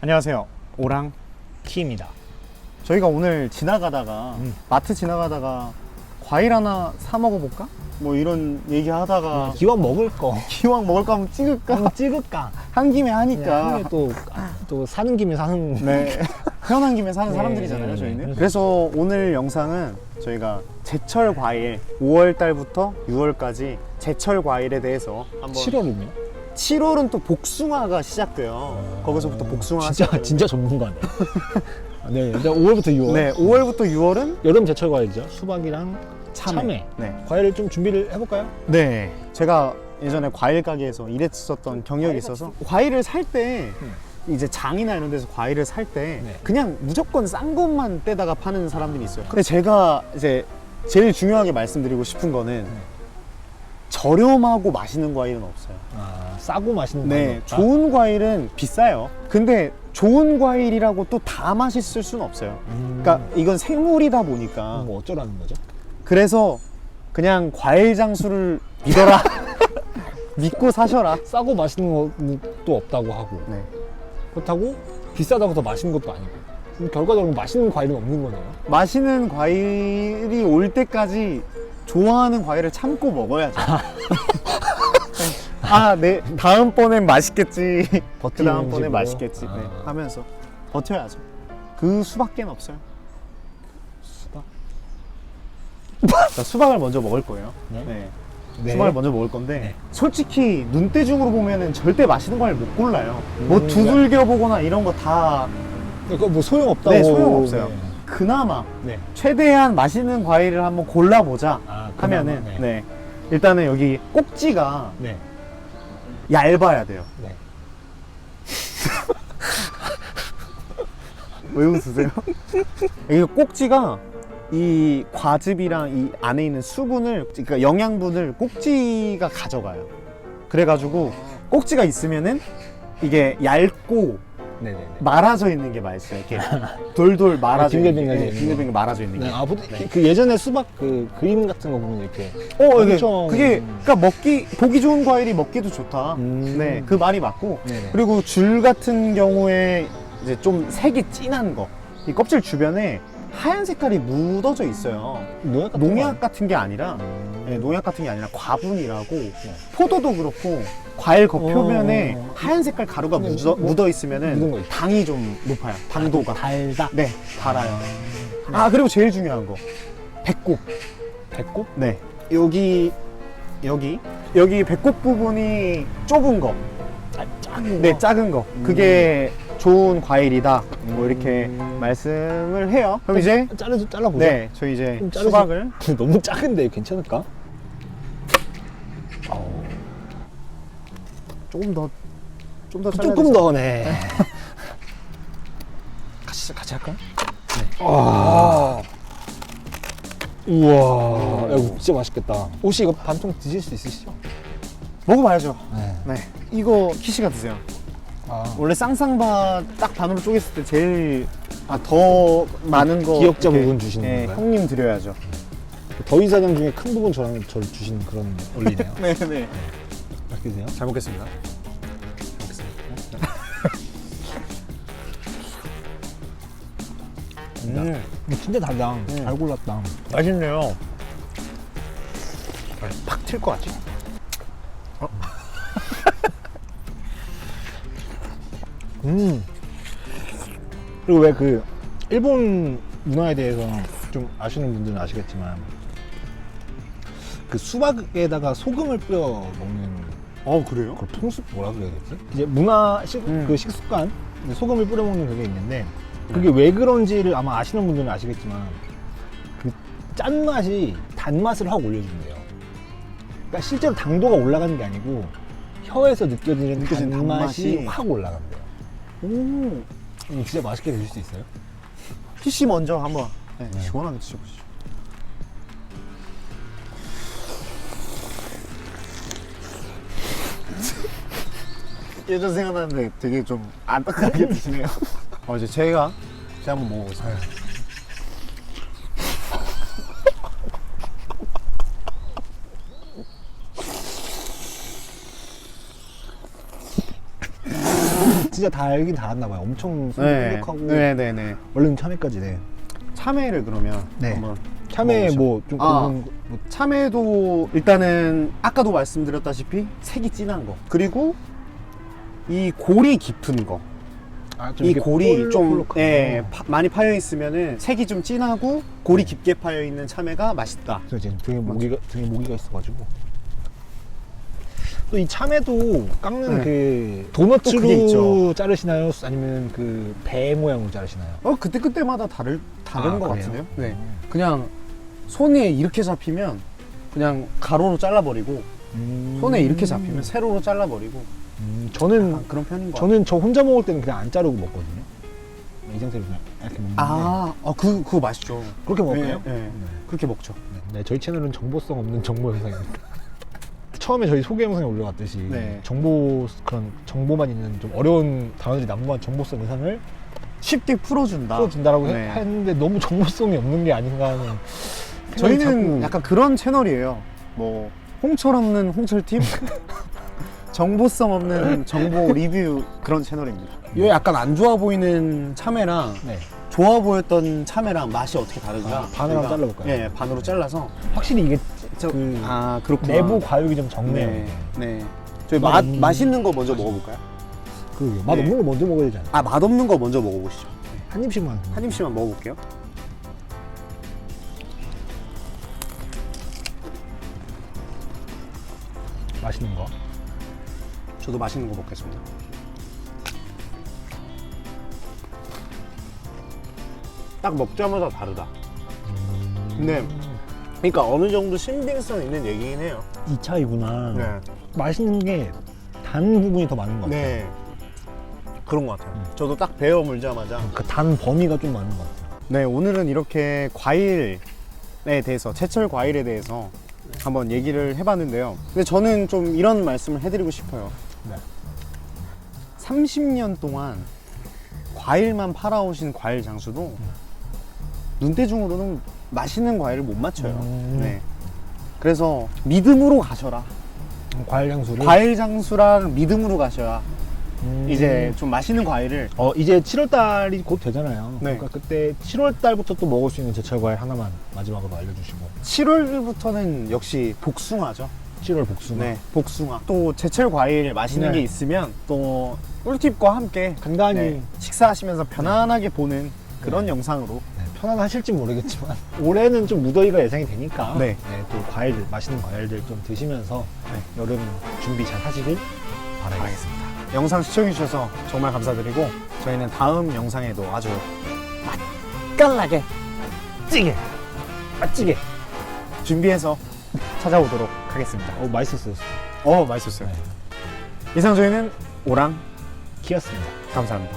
안녕하세요. 오랑 키입니다. 저희가 오늘 지나가다가 음. 마트 지나가다가 과일 하나 사 먹어볼까? 뭐 이런 얘기 하다가 기왕 먹을 거 기왕 먹을까 하면 찍을까? 한번 찍을까? 한 김에 하니까 또, 또 사는 김에 사는 네 태어난 김에 사는 네, 사람들이잖아요 네, 저희는 네. 그래서 오늘 영상은 저희가 제철 과일 5월 달부터 6월까지 제철 과일에 대해서 한번 7월이면 7월은 또 복숭아가 시작돼요 거기서부터 복숭아 진짜 진짜 전문가네. 네, 일단 5월부터 6월. 네 5월부터 6월은 여름 제철 과일이죠. 수박이랑 참외, 참외. 네. 과일을 좀 준비를 해볼까요? 네, 제가 예전에 과일 가게에서 일했었던 경력이 있어서 과일을 살 때 이제 장이나 이런 데서 과일을 살 때 네. 그냥 무조건 싼 것만 떼다가 파는 사람들이 있어요. 근데 제가 이제 제일 중요하게 말씀드리고 싶은 거는 저렴하고 맛있는 과일은 없어요. 아, 싸고 맛있는 과일. 네, 좋은 과일은 비싸요. 근데 좋은 과일이라고 또 다 맛있을 수는 없어요. 음, 그러니까 이건 생물이다 보니까 뭐 어쩌라는 거죠? 그래서 그냥 과일 장수를 믿어라. 믿고 사셔라. 싸고 맛있는 또 없다고 하고 네. 그렇다고 비싸다고 더 맛있는 것도 아니고 그럼 결과적으로 맛있는 과일은 없는 거네요. 마시는 과일이 올 때까지 좋아하는 과일을 참고 먹어야죠. 아, 네. 다음번엔 맛있겠지. 그 버티는 식으로. 맛있겠지. 네. 아. 하면서 버텨야죠. 그 수밖에 없어요. 수박. 자, 수박을 먼저 먹을 거예요. 네. 네. 네. 수박을 먼저 먹을 건데 네. 솔직히 눈대중으로 보면은 절대 맛있는 과일 못 골라요. 뭐 음, 두들겨 보거나 이런 거 다 그거 뭐 소용 없다고. 네, 소용없어요. 그나마 네. 최대한 맛있는 과일을 한번 골라보자 아, 그나마, 하면은 네. 네. 일단은 여기 꼭지가 네. 얇아야 돼요. 네. 왜 웃으세요? 이 꼭지가 이 과즙이랑 이 안에 있는 수분을 그러니까 영양분을 꼭지가 가져가요. 그래가지고 꼭지가 있으면은 이게 얇고 네네네. 말아져 있는 게 맛있어요. 이렇게 돌돌 말아져 있는 게 빙글빙글 네, 있는 빙글빙글 말아져 있는 게. 네, 아, 보통 그 예전에 수박 그 그림 같은 거 보면 이렇게 어, 이게 엄청- 그게 그러니까 먹기 보기 좋은 과일이 먹기도 좋다. 음. 네, 그 말이 맞고 네네. 그리고 줄 같은 경우에 이제 좀 색이 진한 거, 이 껍질 주변에 하얀 색깔이 묻어져 있어요. 농약 같은 농약 같은 게 아니라 거 아니에요? 네, 농약 같은 게 아니라 과분이라고 포도도 그렇고 과일 겉표면에 어. 하얀 색깔 가루가 네, 묻어, 뭐, 묻어 묻은 있으면은 거 있죠. 당이 좀 높아요. 당도가. 달다. 네, 달아요. 아 그리고 제일 중요한 거 배꼽. 배꼽? 네, 여기 여기 여기 배꼽 부분이 좁은 거. 아, 작은 네, 거. 작은 거. 그게 좋은 과일이다. 뭐 이렇게 음. 말씀을 해요. 그럼 이제 잘라 잘라 보자. 네, 저희 이제 좀 수박을 너무 작은데 괜찮을까? 조금 더 좀더 조금 더 네. 같이 같이 할까? 네. 와. 우와. 야, 이거 진짜 맛있겠다. 혹시 이거 반통 드실 수 있으시죠? 먹어봐야죠. 네. 네, 이거 키시가 드세요. 아, 원래 쌍쌍바 딱 반으로 쪼갰을 때 제일 아, 더 많은 거 기억자 이렇게, 부분 주시는 네, 건가요? 형님 드려야죠. 더위 사냥 중에 큰 부분 저랑 저를 주시는 그런 원리네요. 네, 네. 맛있게 드세요. 잘 먹겠습니다. 음, 이거 진짜 달다. 음. 잘 골랐다. 맛있네요. 팍 튈 것 같지? 음. 그리고 왜 그 일본 문화에 대해서 좀 아시는 분들은 아시겠지만 그 수박에다가 소금을 뿌려 먹는 어, 그래요? 그걸 통습 뭐라 그래야 되지? 이제 문화 식, 음. 그 식습관 소금을 뿌려 먹는 그게 있는데 그게 왜 그런지를 아마 아시는 분들은 아시겠지만 그 짠맛이 단맛을 확 올려준대요. 그러니까 실제로 당도가 올라가는 게 아니고 혀에서 느껴지는 느껴지는 단맛이, 단맛이. 확 올라간대요. 오. 이거 진짜 맛있게 드실 수 있어요? PC 먼저 한번 네, 시원하게 드셔보시죠. 예전 생각나는데 되게 좀 안타깝게 드시네요. 어, 이제 제가 제가 한번 먹어보겠습니다. 진짜 다 알긴 다 알았나 봐요. 엄청 네. 쫀득하고 네 네네. 얼른 참외까지 네. 참외를 그러면 네. 한번 참외 먹어보죠. 뭐좀 아. 뭐 참외도 일단은 아까도 말씀드렸다시피 색이 진한 거 그리고 이 골이 깊은 거. 아, 좀이 골이 좀 예, 거. 파- 많이 파여 있으면은 색이 좀 진하고 골이 깊게 파여 있는 참외가 맛있다. 그래서 지금 등에 모기가 등에 모기가 있어가지고 또 이 참외도 깎는 네. 그 도넛으로 있죠. 자르시나요? 아니면 그 배 모양으로 자르시나요? 어 그때 그때마다 다를 다른 아, 것 그래요? 같은데요. 네, 음. 그냥 손에 이렇게 잡히면 그냥 가로로 잘라버리고 음. 손에 이렇게 잡히면 세로로 잘라버리고 음, 저는 그런 편인. 저는 저 혼자 먹을 때는 그냥 안 자르고 먹거든요. 이 상태로 그냥 이렇게 먹는데 아, 아, 그 그거 맛있죠. 그렇게 먹을까요? 네, 네. 그렇게 먹죠. 네, 저희 채널은 정보성 없는 정보 영상입니다. 처음에 저희 소개 영상에 올려왔듯이 네. 정보 그런 정보만 있는 좀 어려운 단어들이 난무한 정보성 영상을 쉽게 풀어준다. 풀어준다라고 했- 네. 했는데 너무 정보성이 없는 게 아닌가 하는 생각이 저희는 자꾸- 약간 그런 채널이에요. 뭐 홍철 없는 홍철 팀, 정보성 없는 정보 리뷰 그런 채널입니다. 이게 약간 안 좋아 보이는 참외랑 네. 좋아 보였던 참외랑 맛이 어떻게 다른가? 아, 반으로 한번 저희가- 잘라볼까요? 예, 반으로 잘라서. 확실히 이게 저, 그 아 그렇구나. 내부 과육이 좀 적네요. 네, 네. 저희 맛맛 없는- 맛있는 거 먼저 먹어볼까요? 그러게요. 맛 네. 없는 거 먼저 먹어야 되잖아요. 아 맛없는 거 먼저 먹어보시죠. 한 입씩만. 한 입씩만 먹어볼게요. 맛있는 거. 저도 맛있는 거 먹겠습니다. 딱 먹자마자 다르다. 근데 그러니까 어느 정도 신빙성 있는 얘기긴 해요. 이 차이구나. 네. 맛있는 게 단 부분이 더 많은 것 같아요. 네. 그런 것 같아요. 저도 딱 베어 물자마자. 그 단 범위가 좀 많은 것 같아요. 네, 오늘은 이렇게 과일에 대해서, 제철 과일에 대해서 한번 얘기를 해봤는데요. 근데 저는 좀 이런 말씀을 해드리고 싶어요. 네. 30년 동안 과일만 팔아오신 과일 장수도 눈대중으로는 맛있는 과일을 못 맞춰요. 음. 네. 그래서 믿음으로 가셔라. 과일 향수를. 과일 장수랑 믿음으로 가셔야 음. 이제 좀 맛있는 과일을 어 이제 7월 달이 곧 되잖아요. 네. 그러니까 그때 7월 달부터 또 먹을 수 있는 제철 과일 하나만 마지막으로 알려주시고 7월부터는 역시 복숭아죠. 7월 복숭아. 네, 복숭아. 또 제철 과일 맛있는 네. 게 있으면 또 꿀팁과 함께 간단히 네, 식사하시면서 편안하게 보는 그런 영상으로 네, 편안하실지 모르겠지만 올해는 좀 무더위가 예상이 되니까 네. 또 과일들 맛있는 과일들 좀 드시면서 네. 여름 준비 잘 하시길 바라겠습니다. 영상 시청해주셔서 정말 감사드리고 저희는 다음 영상에도 아주 맛깔나게 찌개, 맛찌개. 준비해서 찾아오도록 하겠습니다. 어 맛있었어요. 어, 맛있었어요. 네. 이상 저희는 오랑 키였습니다. 감사합니다.